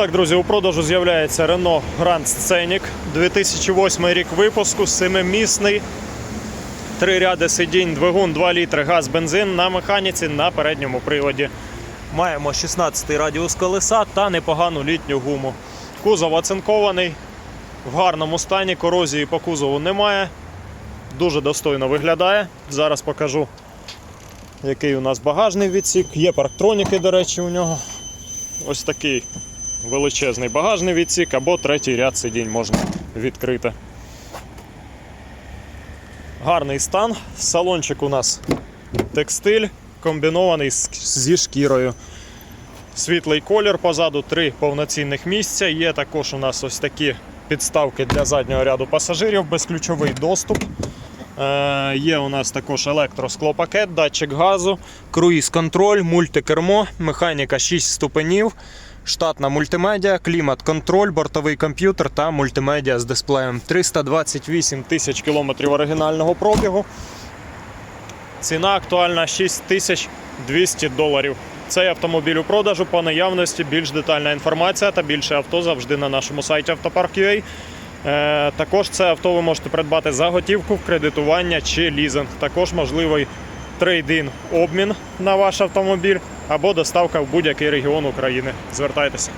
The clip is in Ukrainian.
Так, друзі, у продажу з'являється Renault Grand Scenic 2008 рік випуску, семимісний, три ряди сидінь, двигун 2 літри, газ, бензин на механіці на передньому приводі. Маємо 16 радіус колеса та непогану літню гуму. Кузов оцинкований, в гарному стані, корозії по кузову немає. Дуже достойно виглядає. Зараз покажу, який у нас багажний відсік. Є парктроніки, до речі, у нього. Ось такий величезний багажний відсік або третій ряд сидінь можна відкрити. Гарний стан. Салончик у нас текстиль, комбінований зі шкірою. Світлий колір позаду три повноцінних місця. Є також у нас ось такі підставки для заднього ряду пасажирів, безключовий доступ. Е, є у нас також електросклопакет, датчик газу, круїз-контроль, мультикермо, механіка 6 ступенів, штатна мультимедіа, клімат-контроль, бортовий комп'ютер та мультимедіа з дисплеєм. 328 тисяч кілометрів оригінального пробігу. Ціна актуальна 6200 доларів. Цей автомобіль у продажу по наявності більш детальна інформація та більше авто завжди на нашому сайті автопарк.ua. Е, також це авто ви можете придбати за готівку, в кредитування чи лізинг. Також можливий трейд-ін обмін на ваш автомобіль або доставка в будь-який регіон України. Звертайтеся.